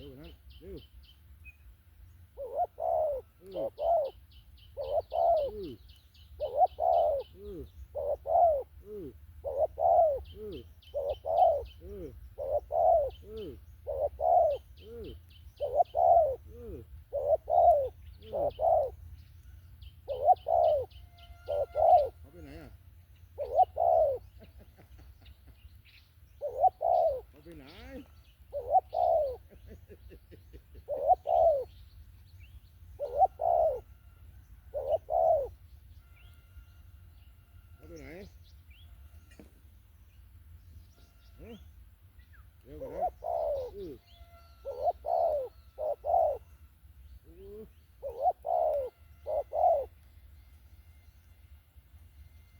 เร็วนะเร็ว